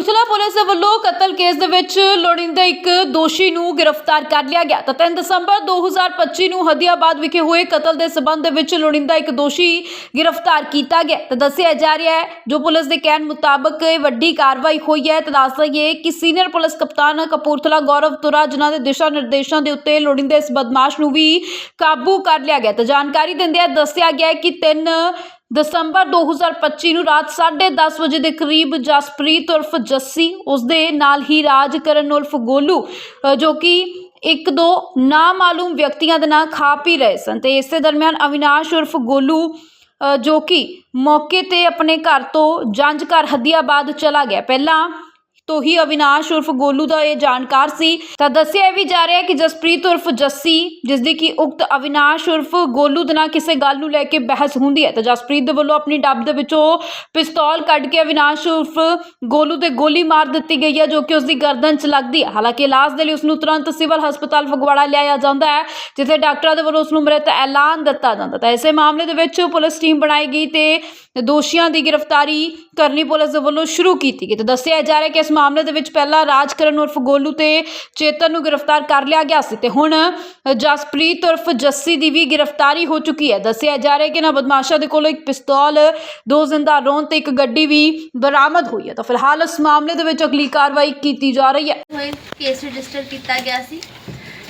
Police ਦੇ ਵੱਲੋਂ ਕਤਲ ਕੇਸ ਦੇ ਵਿੱਚ ਲੋੜੀਂਦੇ ਇੱਕ ਦੋਸ਼ੀ ਨੂੰ ਗ੍ਰਿਫਤਾਰ ਕਰ ਲਿਆ ਗਿਆ। ਤਾਂ 3 ਦਸੰਬਰ 2025 ਨੂੰ ਹਦੀਆਬਾਦ ਵਿਖੇ ਹੋਏ ਕਤਲ ਦੇ ਸਬੰਧ ਦੇ ਵਿੱਚ ਲੋੜੀਂਦਾ ਇੱਕ ਦੋਸ਼ੀ ਗ੍ਰਿਫਤਾਰ ਕੀਤਾ ਗਿਆ। ਤਾਂ ਦੱਸਿਆ ਜਾ ਰਿਹਾ ਹੈ, ਜੋ ਪੁਲਿਸ ਦੇ ਕਹਿਣ ਮੁਤਾਬਕ ਇਹ ਵੱਡੀ ਕਾਰਵਾਈ ਹੋਈ ਹੈ। ਤਾਂ ਦੱਸ ਦਈਏ ਕਿ ਸੀਨੀਅਰ ਪੁਲਿਸ ਕਪਤਾਨ ਕਪੂਰਥਲਾ ਗੌਰਵ ਤੁਰਾ, ਜਿਨ੍ਹਾਂ ਦੇ ਦਿਸ਼ਾ ਨਿਰਦੇਸ਼ਾਂ ਦੇ ਉੱਤੇ ਲੋੜੀਂਦੇ ਇਸ ਬਦਮਾਸ਼ ਨੂੰ ਵੀ ਕਾਬੂ ਕਰ ਲਿਆ ਗਿਆ। ਤਾਂ ਜਾਣਕਾਰੀ ਦਿੰਦਿਆਂ ਦੱਸਿਆ ਗਿਆ ਕਿ ਤਿੰਨ ਦਸੰਬਰ 2025 ਨੂੰ ਰਾਤ 10:30 ਵਜੇ ਦੇ ਕਰੀਬ ਜਸਪ੍ਰੀਤ ਉਰਫ ਜੱਸੀ, ਉਸਦੇ ਨਾਲ ਹੀ ਰਾਜ ਕਰਨ ਉਰਫ ਗੋਲੂ ਜੋ ਕਿ ਇੱਕ ਦੋ ਨਾਮਾਲੂਮ ਵਿਅਕਤੀਆਂ ਦੇ ਨਾਲ ਖਾ ਪੀ ਰਹੇ ਸਨ। ਤੇ ਇਸੇ ਦਰਮਿਆਨ ਅਵਿਨਾਸ਼ ਉਰਫ ਗੋਲੂ ਜੋ ਕਿ ਮੌਕੇ ਤੇ ਆਪਣੇ ਘਰ ਤੋਂ ਜੰਝ ਘਰ ਹਦੀਆਬਾਦ ਚਲਾ ਗਿਆ। ਪਹਿਲਾਂ ਤੋਂ ਹੀ ਅਵਿਨਾਸ਼ ਉਰਫ ਗੋਲੂ ਦਾ ਇਹ ਜਾਣਕਾਰ ਸੀ। ਤਾਂ ਦੱਸਿਆ ਇਹ ਵੀ ਜਾ ਰਿਹਾ ਹੈ ਕਿ ਜਸਪ੍ਰੀਤ ਉਰਫ ਜੱਸੀ ਜਿਸ ਦੀ ਕਿ ਉਕਤ ਅਵਿਨਾਸ਼ ਉਰਫ ਗੋਲੂ ਦੇ ਨਾਲ ਕਿਸੇ ਗੱਲ ਨੂੰ ਲੈ ਕੇ ਬਹਿਸ ਹੁੰਦੀ ਹੈ। ਤਾਂ ਜਸਪ੍ਰੀਤ ਦੇ ਵੱਲੋਂ ਆਪਣੀ ਡੱਬ ਦੇ ਵਿੱਚੋਂ ਪਿਸਤੌਲ ਕੱਢ ਕੇ ਅਵਿਨਾਸ਼ ਉਰਫ ਗੋਲੂ ਤੇ ਗੋਲੀ ਮਾਰ ਦਿੱਤੀ ਗਈ ਹੈ, ਜੋ ਕਿ ਉਸ ਦੀ ਗਰਦਨ 'ਚ ਲੱਗਦੀ ਹੈ। ਹਾਲਾਂਕਿ ਇਲਾਜ ਦੇ ਲਈ ਉਸ ਨੂੰ ਤੁਰੰਤ ਸਿਵਲ ਹਸਪਤਾਲ ਫਗਵਾੜਾ ਲਿਆਇਆ ਜਾਂਦਾ ਹੈ, ਜਿੱਥੇ ਡਾਕਟਰਾਂ ਦੇ ਵੱਲੋਂ ਉਸ ਨੂੰ ਮ੍ਰਿਤ ਐਲਾਨ ਦਿੱਤਾ ਜਾਂਦਾ ਤਾਂ ਇਸੇ ਮਾਮਲੇ ਦੇ ਵਿੱਚ ਪੁਲਿਸ ਟੀਮ ਬਣਾਈ ਗਈ ਤੇ ਦੋਸ਼ੀਆਂ ਦੀ ਗ੍ਰਿਫਤਾਰੀ ਕਰਨੀ ਪੁਲਿਸ ਦੇ ਵੱਲੋਂ ਸ਼ੁਰੂ ਕੀਤੀ ਗਈ। ਤੇ ਦੱਸਿਆ ਜਾ ਰਿਹਾ ਕਿ ਇਸ ਮਾਮਲੇ ਦੇ ਵਿੱਚ ਪਹਿਲਾਂ ਰਾਜਕਰਨ ਉਰਫ ਗੋਲੂ ਤੇ ਚੇਤਨ ਨੂੰ ਗ੍ਰਿਫਤਾਰ ਕਰ ਲਿਆ ਗਿਆ ਸੀ ਤੇ ਹੁਣ ਜਸਪ੍ਰੀਤ ਉਰਫ ਜੱਸੀ ਦੀ ਵੀ ਗ੍ਰਿਫਤਾਰੀ ਹੋ ਚੁੱਕੀ ਹੈ। ਦੱਸਿਆ ਜਾ ਰਿਹਾ ਕਿ ਨਾ ਬਦਮਾਸ਼ਾਂ ਦੇ ਕੋਲੋਂ ਇੱਕ ਪਿਸਤੌਲ, ਦੋ ਜ਼ਿੰਦਾ ਰੌਂਦ ਤੇ ਇੱਕ ਗੱਡੀ ਵੀ ਬਰਾਮਦ ਹੋਈ ਹੈ। ਤਾਂ ਫਿਲਹਾਲ ਇਸ ਮਾਮਲੇ ਦੇ ਵਿੱਚ ਅਗਲੀ ਕਾਰਵਾਈ ਕੀਤੀ ਜਾ ਰਹੀ ਹੈ। ਹੋਏ ਕੇਸ ਰਜਿਸਟਰ ਕੀਤਾ ਗਿਆ ਸੀ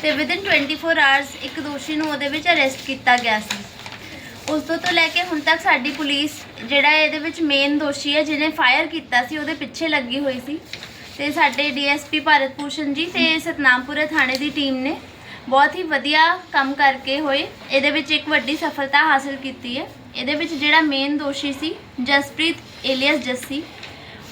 ਤੇ ਵਿਦਿਨ 24 ਆਵਰਸ ਇੱਕ ਦੋਸ਼ੀ ਨੂੰ ਉਹਦੇ ਵਿੱਚ ਅਰੈਸਟ ਕੀਤਾ ਗਿਆ ਸੀ। ਉਸ ਤੋਂ ਤੋਂ ਲੈ ਕੇ ਹੁਣ ਤੱਕ ਸਾਡੀ ਪੁਲਿਸ ਜਿਹੜਾ ਇਹਦੇ ਵਿੱਚ ਮੇਨ ਦੋਸ਼ੀ ਹੈ, ਜਿਹਨੇ ਫਾਇਰ ਕੀਤਾ ਸੀ, ਉਹਦੇ ਪਿੱਛੇ ਲੱਗੀ ਹੋਈ ਸੀ। ਤੇ ਸਾਡੇ ਡੀਐਸਪੀ ਭਾਰਤ ਭੂਸ਼ਣ ਜੀ ਤੇ ਸਤਨਾਮਪੁਰੇ ਥਾਣੇ ਦੀ ਟੀਮ ਨੇ ਬਹੁਤ ਹੀ ਵਧੀਆ ਕੰਮ ਕਰਕੇ ਹੋਏ। ਇਹਦੇ ਵਿੱਚ ਇੱਕ ਵੱਡੀ ਸਫਲਤਾ ਹਾਸਲ ਕੀਤੀ ਹੈ। ਇਹਦੇ ਵਿੱਚ ਜਿਹੜਾ ਮੇਨ ਦੋਸ਼ੀ ਸੀ, ਜਸਪ੍ਰੀਤ ਏਲੀਅਸ ਜੱਸੀ,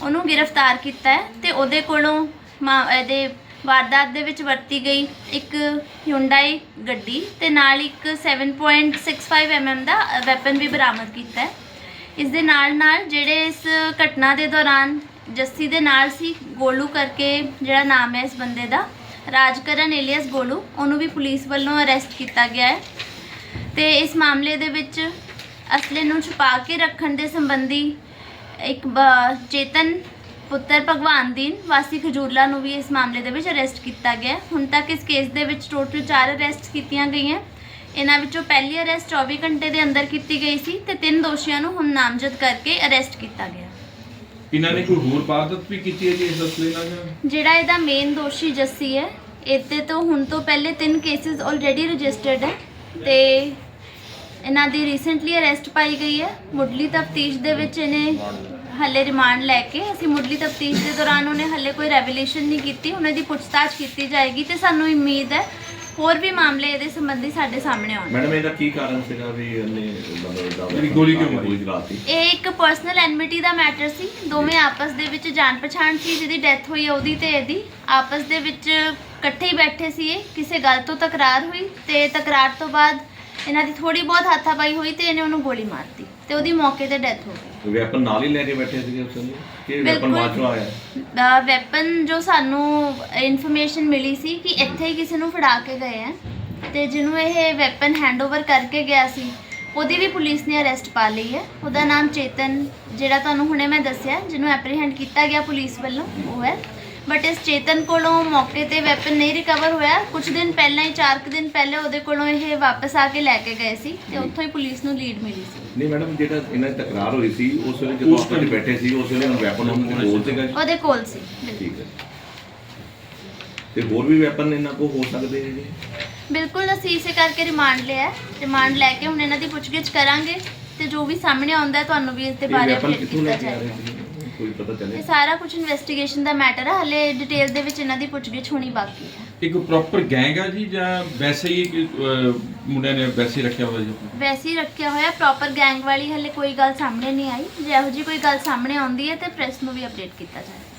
ਉਹਨੂੰ ਗ੍ਰਿਫਤਾਰ ਕੀਤਾ ਹੈ ਤੇ ਉਹਦੇ ਕੋਲੋਂ ਮਾ- ਇਹਦੇ ਵਾਰਦਾਤ ਦੇ ਵਿੱਚ ਵਰਤੀ ਗਈ ਇੱਕ Hyundai ਗੱਡੀ ਤੇ ਨਾਲ ਇੱਕ 7.65 mm ਦਾ ਵੈਪਨ ਵੀ ਬਰਾਮਦ ਕੀਤਾ ਹੈ। ਇਸ ਦੇ ਨਾਲ ਨਾਲ ਜਿਹੜੇ ਇਸ ਘਟਨਾ ਦੇ ਦੌਰਾਨ ਜੱਸੀ ਦੇ ਨਾਲ ਸੀ, ਗੋਲੂ ਕਰਕੇ ਜਿਹੜਾ ਨਾਮ ਹੈ ਇਸ ਬੰਦੇ ਦਾ, ਰਾਜਕਰਨ ਏਲੀਅਸ ਗੋਲੂ, ਉਹਨੂੰ ਵੀ ਪੁਲਿਸ ਵੱਲੋਂ ਅਰੈਸਟ ਕੀਤਾ ਗਿਆ ਹੈ। ਤੇ ਇਸ ਮਾਮਲੇ ਦੇ ਵਿੱਚ ਅਸਲੇ ਨੂੰ ਛੁਪਾ ਕੇ ਰੱਖਣ ਦੇ ਸੰਬੰਧੀ ਇੱਕ ਬ- ਚੇਤਨ ਪੁੱਤਰ ਭਗਵਾਨ ਦੀਨ ਵਾਸੀ ਖਜੂਰਲਾ ਨੂੰ ਵੀ ਇਸ ਮਾਮਲੇ ਦੇ ਵਿੱਚ ਅਰੈਸਟ ਕੀਤਾ ਗਿਆ। ਹੁਣ ਤੱਕ ਇਸ ਕੇਸ ਦੇ ਵਿੱਚ ਟੋਟਲ 4 ਅਰੈਸਟ ਕੀਤੀਆਂ ਗਈਆਂ ਇਹਨਾਂ ਵਿੱਚੋਂ ਪਹਿਲੀ ਅਰੈਸਟ 24 ਘੰਟੇ ਦੇ ਅੰਦਰ ਕੀਤੀ ਗਈ ਸੀ ਤੇ ਤਿੰਨ ਦੋਸ਼ੀਆਂ ਨੂੰ ਹੁਣ ਨਾਮਜ਼ਦ ਕਰਕੇ ਅਰੈਸਟ ਕੀਤਾ ਗਿਆ ਇਹਨਾਂ ਨੇ ਕੋਈ ਹੋਰ ਵਾਰਦਾਤ ਵੀ ਕੀਤੀ ਹੈ ਜੀ ਇਸ ਅਸਲੇ ਨਾਲ ਜਾਂ? ਜਿਹੜਾ ਇਹਦਾ ਮੇਨ ਦੋਸ਼ੀ ਜੱਸੀ ਹੈ ਇਹਦੇ ਤੋਂ ਹੁਣ ਤੋਂ ਪਹਿਲੇ ਤਿੰਨ ਕੇਸਿਸ ਆਲਰੇਡੀ ਰਜਿਸਟਰਡ ਹੈ ਤੇ ਇਹਨਾਂ ਦੀ ਰੀਸੈਂਟਲੀ ਅਰੈਸਟ ਪਾਈ ਗਈ ਹੈ ਮੁੱਢਲੀ ਤਫਤੀਸ਼ ਦੇ ਵਿੱਚ ਇਹਨੇ ਹੱਲੇ ਰਿਮਾਂਡ ਲੈ ਕੇ ਅਸੀਂ ਮੁੱਢਲੀ ਤਫਤੀਸ਼ ਦੇ ਦੌਰਾਨ ਉਹਨੇ ਹੱਲੇ ਕੋਈ ਰੈਵੀਲੇਸ਼ਨ ਨਹੀਂ ਕੀਤੀ ਉਹਨਾਂ ਦੀ ਪੁੱਛਤਾਛ ਕੀਤੀ ਜਾਏਗੀ ਤੇ ਸਾਨੂੰ ਉਮੀਦ ਹੈ ਹੋਰ ਵੀ ਮਾਮਲੇ ਇਹਦੇ ਸੰਬੰਧੀ ਸਾਡੇ ਸਾਹਮਣੇ ਆਉਣਗੇ। ਮੈਡਮ ਇਹਦਾ ਕੀ ਕਾਰਨ ਸੀਗਾ ਵੀ ਇਹਨੇ ਮਤਲਬ ਇਹਦੀ ਗੋਲੀ ਕਿਉਂ ਮਾਰੀ? ਗੋਲੀ ਚਲਾਤੀ? ਇਹ ਇੱਕ ਪਰਸਨਲ ਐਨਮਿਟੀ ਦਾ ਮੈਟਰ ਸੀ। ਦੋਵੇਂ ਆਪਸ ਦੇ ਵਿੱਚ ਜਾਣ ਪਛਾਣ ਸੀ ਜਿਹਦੀ ਡੈਥ ਹੋਈ ਹੈ ਉਹਦੀ ਤੇ ਇਹਦੀ। ਆਪਸ ਦੇ ਵਿੱਚ ਇਕੱਠੇ ਹੀ ਬੈਠੇ ਸੀ ਇਹ ਕਿਸੇ ਗੱਲ ਤੋਂ ਤਕਰਾਰ ਹੋਈ ਤੇ ਤਕਰਾਰ ਤੋਂ ਬਾਅਦ ਇਹਨਾਂ ਦੀ ਥੋੜੀ ਬਹੁਤ ਹਾਥਾਪਾਈ ਹੋਈ ਤੇ ਇਹਨੇ ਉਹਨੂੰ ਗੋਲੀ ਮਾਰਤੀ ਤੇ ਉਹਦੀ ਮੌਕੇ ਤੇ ਡੈਥ ਹੋ ਗਈ। ਵੈਪਨ ਨਾਲ ਹੀ ਲੈ ਕੇ ਬੈਠੇ ਸੀਗੇ ਉਸ ਸਮੇਂ ਕਿ ਵੈਪਨ। ਬਾਅਦ ਚੋਂ ਆਇਆ? ਦਾ ਵੈਪਨ ਜੋ ਸਾਨੂੰ ਇਨਫੋਰਮੇਸ਼ਨ ਮਿਲੀ ਸੀ ਕਿ ਇੱਥੇ ਹੀ ਕਿਸੇ ਨੂੰ ਫੜਾ ਕੇ ਗਏ ਆ। ਤੇ ਜਿਹਨੂੰ ਇਹ ਵੈਪਨ ਹੈਂਡਓਵਰ ਕਰਕੇ ਗਿਆ ਸੀ ਉਹਦੀ ਵੀ ਪੁਲਿਸ ਨੇ ਅਰੈਸਟ ਪਾ ਲਈ ਹੈ। ਉਹਦਾ ਨਾਮ ਚੇਤਨ ਜਿਹੜਾ ਤੁਹਾਨੂੰ ਹੁਣੇ ਮੈਂ ਦੱਸਿਆ ਜਿਹਨੂੰ ਐਪਰੀਹੈਂਡ ਕੀਤਾ ਗਿਆ ਪੁਲਿਸ ਵੱਲੋਂ ਉਹ ਹੈ। ਬਟ ਇਸ ਚੇਤਨ ਕੋਲੋਂ ਮੌਕੇ ਤੇ ਵੈਪਨ ਨਹੀਂ ਰਿਕਵਰ ਹੋਇਆ। ਕੁਝ ਦਿਨ ਪਹਿਲਾਂ ਹੀ 4 ਕੁ ਦਿਨ ਪਹਿਲੇ ਉਹਦੇ ਕੋਲੋਂ ਇਹ ਵਾਪਸ ਆ ਕੇ ਲੈ ਕੇ ਗਏ ਸੀ ਤੇ ਉੱਥੋਂ ਹੀ ਪੁਲਿਸ ਨੂੰ ਲੀਡ ਮਿਲੀ ਸੀ। ਨਹੀਂ ਮੈਡਮ ਜਿਹੜਾ ਇਹਨਾਂ ਦੀ ਤਕਰਾਰ ਹੋਈ ਸੀ ਉਸ ਵੇਲੇ ਜਦੋਂ ਆਪਾਂ ਬੈਠੇ ਸੀ ਉਸ ਵੇਲੇ ਵੈਪਨ ਉਹਨਾਂ ਕੋਲ ਸੀਗਾ ਜੀ? ਉਹਦੇ ਕੋਲ ਸੀ ਬਿਲਕੁਲ। ਠੀਕ ਹੈ। ਤੇ ਹੋਰ ਵੀ ਵੈਪਨ ਇਹਨਾਂ ਕੋਲ ਹੋ ਸਕਦੇ ਨੇ ਜੀ? ਬਿਲਕੁਲ ਅਸੀਂ ਇਸੇ ਕਰਕੇ ਰਿਮਾਂਡ ਲਿਆ ਹੈ। ਰਿਮਾਂਡ ਲੈ ਕੇ ਹੁਣ ਇਹਨਾਂ ਦੀ ਪੁੱਛਗਿੱਛ ਕਰਾਂਗੇ ਤੇ ਜੋ ਵੀ ਸਾਹਮਣੇ ਆਉਂਦਾ ਹੈ ਤੁਹਾਨੂੰ ਵੀ ਇਸ ਦੇ ਇਹ ਬਾਰੇ ਵੈਪਨ ਅਪਡੇਟ ਕਿੱਥੋਂ ਲੈ ਕੀਤਾ ਕੇ ਆ ਰਹੇ ਜਾਏਗਾ। ਸੀ? ਕੋਈ ਪਤਾ ਚੱਲੇ? ਇਹ ਸਾਰਾ ਕੁਝ ਇਨਵੈਸਟੀਗੇਸ਼ਨ ਦਾ ਮੈਟਰ ਹੈ ਹਲੇ ਡਿਟੇਲ ਦੇ ਵਿੱਚ ਇਹਨਾਂ ਦੀ ਪੁੱਛਗਿੱਛ ਹੋਣੀ ਬਾਕੀ ਹੈ ਇੱਕ ਪ੍ਰੋਪਰ ਗੈਂਗ ਆ ਜੀ ਜਾਂ ਵੈਸੇ ਹੀ ਕਿ, ਅਹ, ਮੁੰਡਿਆਂ ਨੇ ਵੈਸੇ ਹੀ ਰੱਖਿਆ ਹੋਇਆ ਜੀ? ਵੈਸੇ ਹੀ ਰੱਖਿਆ ਹੋਇਆ ਪ੍ਰੋਪਰ ਗੈਂਗ ਵਾਲੀ ਹਲੇ ਕੋਈ ਗੱਲ ਸਾਹਮਣੇ ਨਹੀਂ ਆਈ। ਜੇ ਇਹੋ ਜੀ ਕੋਈ ਗੱਲ ਸਾਹਮਣੇ ਆਉਂਦੀ ਹੈ ਤੇ ਪ੍ਰੈਸ ਨੂੰ ਵੀ ਅਪਡੇਟ ਕੀਤਾ ਜਾਏਗਾ